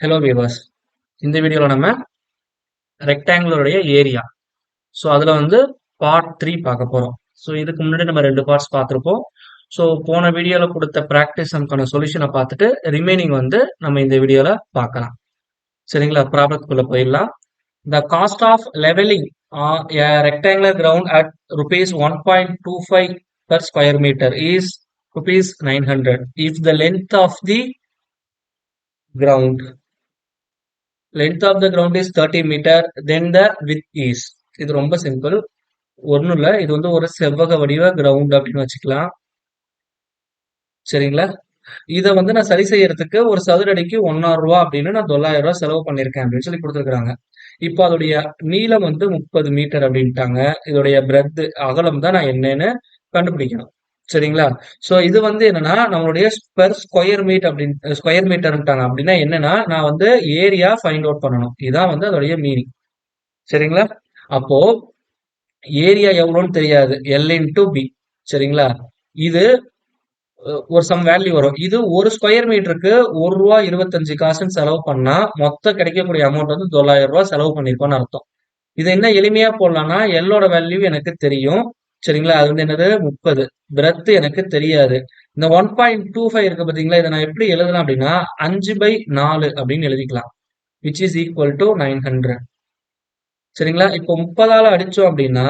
Hello viewers இந்த வீடியோவில் நம்ம ரெக்டாங்குலருடைய ஏரியா ஸோ அதில் வந்து பார்ட் த்ரீ பார்க்க போகிறோம் ஸோ இதுக்கு முன்னாடி நம்ம ரெண்டு பார்ட்ஸ் பார்த்துருப்போம். ஸோ போன வீடியோவில் கொடுத்த ப்ராக்டிஸ் நமக்கான சொல்யூஷனை பார்த்துட்டு ரிமைனிங் வந்து நம்ம இந்த வீடியோவில் பார்க்கலாம். சரிங்களா? ப்ராப்ளத்துக்குள்ளே போயிடலாம். The cost of levelling rectangular ground at rupees one point two five per square meter is rupees 900 if the length of the ground length of the ground is thirty metre then the width is இது ரொம்ப simple ஒன்றும் இல்லை. இது வந்து ஒரு செவ்வக வடிவ ground அப்படின்னு வச்சுக்கலாம். சரிங்களா? இதை வந்து நான் சரி செய்யறதுக்கு ஒரு சதுரடிக்கு ஒன்னாயிரம் ரூபா அப்படின்னு நான் தொள்ளாயிரம் ரூபாய் செலவு பண்ணியிருக்கேன் அப்படின்னு சொல்லி கொடுத்துருக்காங்க இப்போ அதோடைய நீளம் வந்து முப்பது மீட்டர் அப்படின்ட்டாங்க. இதோடைய பிரெத் அகலம் தான் நான் என்னன்னு கண்டுபிடிக்கணும். சரிங்களா? சோ இது வந்து என்னன்னா நம்மளுடைய பெர் ஸ்கொயர் மீட் அப்படின்னு ஸ்கொயர் மீட்டர்ட்டாங்க அப்படின்னா என்னன்னா நான் வந்து ஏரியா ஃபைண்ட் அவுட் பண்ணணும். இதுதான் வந்து அதோடைய மீனிங் சரிங்களா? அப்போ ஏரியா எவ்வளோன்னு தெரியாது. எல் இன்டு பி சரிங்களா? இது ஒரு சம் வேல்யூ வரும். இது ஒரு ஸ்கொயர் மீட்டருக்கு ஒரு ரூபா இருபத்தஞ்சு காசுன்னு செலவு பண்ணா மொத்தம் கிடைக்கக்கூடிய அமௌண்ட் வந்து தொள்ளாயிரம் ரூபா செலவு பண்ணிருக்கோம்னு அர்த்தம். இது என்ன எளிமையா போடலாம்னா எல்லோட வேல்யூ எனக்கு தெரியும். சரிங்களா? அது வந்து என்னது? முப்பது. பிரெத் எனக்கு தெரியாது. இந்த ஒன் பாயிண்ட் டூ ஃபைவ் இருக்கு பாத்தீங்களா? இதை நான் எப்படி எழுதலாம் அப்படின்னா அஞ்சு பை நாலு அப்படின்னு எழுதிக்கலாம். Which is equal to nine hundred சரிங்களா? இப்போ முப்பதால அடிச்சோம் அப்படின்னா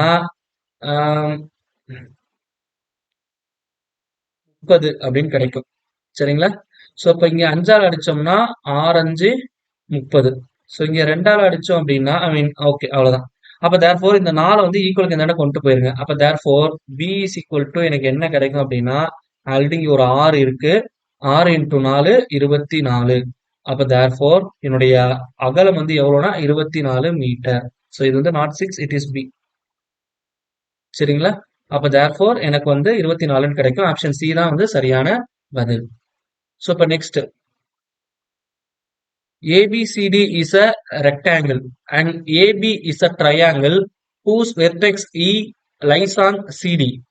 முப்பது அப்படின்னு கிடைக்கும். சரிங்களா? ஸோ இப்போ இங்கே அஞ்சால் அடித்தோம்னா ஆறு அஞ்சு முப்பது. ஸோ இங்கே ரெண்டால் அடித்தோம் அப்படின்னா ஐ மீன் ஓகே அவ்வளோதான் அப்ப தேர் ஃபோர் இந்த நாலு வந்து ஈக்குவலுக்கு இந்த கொண்டு போயிருங்க? அப்ப therefore B is equal to எனக்கு என்ன கிடைக்கும் அப்படின்னா ஆல்ரெடி இங்க ஒரு ஆறு இருக்கு. ஆறு இன்டூ நாலு இருபத்தி நாலு. அப்ப தேர் ஃபோர் என்னுடைய அகலம் வந்து எவ்வளோனா இருபத்தி நாலு மீட்டர் ஸோ இது வந்து not six it is B சரிங்களா? அப்ப தேர் ஃபோர் எனக்கு வந்து இருபத்தி நாலுன்னு கிடைக்கும். ஆப்ஷன் சி தான் வந்து சரியான பதில். ஸோ இப்போ next ABCD is a rectangle and AB is a triangle whose vertex E lies on CD.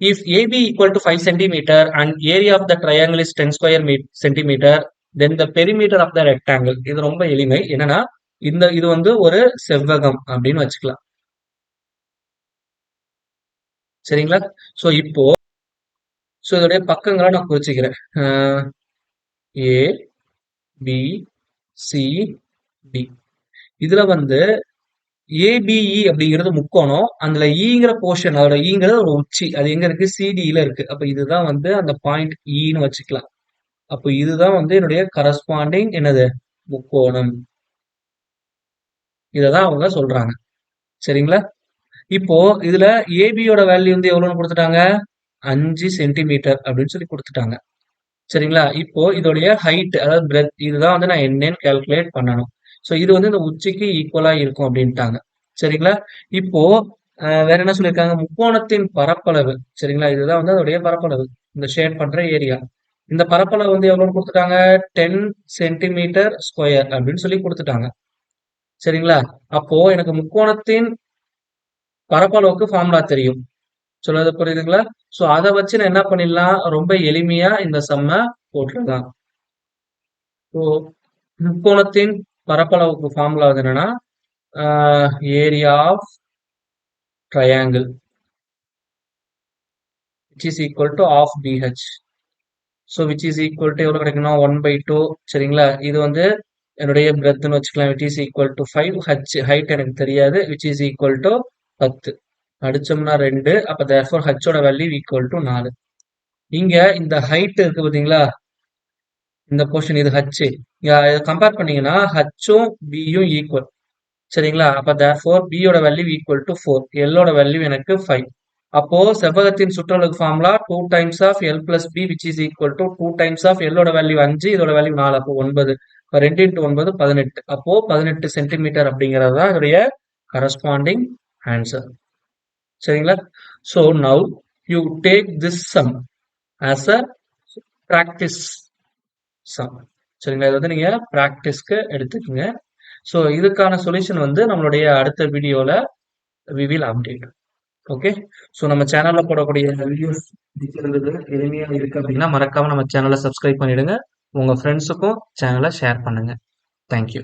If AB equal to 5 centimeter and area of the triangle is 10 square centimeter, then the perimeter of the rectangle. இது ரொம்ப எளிமை என்னன்னா இந்த இது வந்து ஒரு செவ்வகம் அப்படின்னு வச்சுக்கலாம் சரிங்களா சோ இப்போ சோ இதோடைய பக்கங்களை நான் குறிச்சுக்கிறேன் ஏ பி சி டி இதுல வந்து ஏபிஇ e அப்படிங்கிறது முக்கோணம். அதுல e ஈங்கிற போர்ஷன் அதோட ஈங்கிறது e ஒரு உச்சி. அது எங்க இருக்கு? சிடியில இருக்கு. அப்ப இதுதான் வந்து அந்த பாயிண்ட் ஈன்னு வச்சுக்கலாம். அப்போ இதுதான் வந்து என்னுடைய கரஸ்பாண்டிங் என்னது? முக்கோணம். இததான் அவங்க சொல்றாங்க. சரிங்களா? இப்போ இதுல ஏபியோட வேல்யூ வந்து எவ்வளவுன்னு கொடுத்துட்டாங்க? அஞ்சு சென்டிமீட்டர் அப்படின்னு சொல்லி கொடுத்துட்டாங்க. சரிங்களா? இப்போ இதோடைய ஹைட் அதாவது பிரெத் இதுதான் வந்து நான் என்னன்னு கால்குலேட் பண்ணணும். ஸோ இது வந்து இந்த உச்சிக்கு ஈக்குவலா இருக்கும் அப்படின்ட்டாங்க. சரிங்களா? இப்போ வேற என்ன சொல்லியிருக்காங்க முக்கோணத்தின் பரப்பளவு. சரிங்களா? இதுதான் வந்து அதோடைய பரப்பளவு. இந்த ஷேட் பண்ற ஏரியா இந்த பரப்பளவு வந்து எவ்வளவு கொடுத்துட்டாங்க? டென் சென்டிமீட்டர் ஸ்கொயர் அப்படின்னு சொல்லி கொடுத்துட்டாங்க. சரிங்களா? அப்போ எனக்கு முக்கோணத்தின் பரப்பளவுக்கு ஃபார்முலா தெரியும். சொன்னது புரியுதுங்களா? சோ அதை வச்சு நான் என்ன பண்ணிடலாம்? ரொம்ப எளிமையா இந்த செம்ம போட்டுடலாம். ஸோ முக்கோணத்தின் பரப்பளவுக்கு ஃபார்முலா வந்து என்னன்னா area of triangle which is equal to half BH so which is equal to எவ்வளோ கிடைக்கணும் ஒன் பை டூ சரிங்களா? இது வந்து என்னுடைய பிரெத்னு வச்சுக்கலாம். Which is equal to five H height எனக்கு தெரியாது. விச் இஸ் ஈக்குவல் டு பத்து. அடிச்சோம்னா ரெண்டு அப்ப தேர்ஃபோர் ஹச்சோட வேல்யூ ஈக்குவல் டு நாலு. இங்க இந்த ஹைட் இருக்கு பாத்தீங்களா? இந்த போர்ஷன் இது ஹச் இதை கம்பேர் பண்ணீங்கன்னா ஹச்சும் பியும் ஈக்குவல் சரிங்களா? அப்ப தேர்ஃபோர் பியோட வேல்யூ ஈக்குவல் டு ஃபோர் எல்லோட வேல்யூ எனக்கு ஃபைவ் அப்போ செவ்வகத்தின் சுற்றளவு formula two times of L plus B which is equal to two times of எல்லோட value அஞ்சு இதோட வேல்யூ நாலு அப்போ ஒன்பது. ரெண்டு இன்ட்டு ஒன்பது பதினெட்டு. அப்போ பதினெட்டு சென்டிமீட்டர் அப்படிங்கிறது தான் இதோடைய கரஸ்பாண்டிங் ஆன்சர் சரிங்களா? So now you take this sum as a practice sum சரிங்களா? இது வந்து நீங்க ப்ராக்டிஸ்க்கு எடுத்துக்கோங்க. ஸோ இதுக்கான சொல்யூஷன் வந்து நம்மளுடைய அடுத்த வீடியோவில் we will update okay so நம்ம சேனலில் போடக்கூடிய வீடியோஸ் பிடிச்சிருந்தது எளிமையாக இருக்குது அப்படின்னா மறக்காமல் நம்ம சேனலை சப்ஸ்கிரைப் பண்ணிடுங்க. உங்கள் ஃப்ரெண்ட்ஸுக்கும் சேனலை ஷேர் பண்ணுங்கள் தேங்க்யூ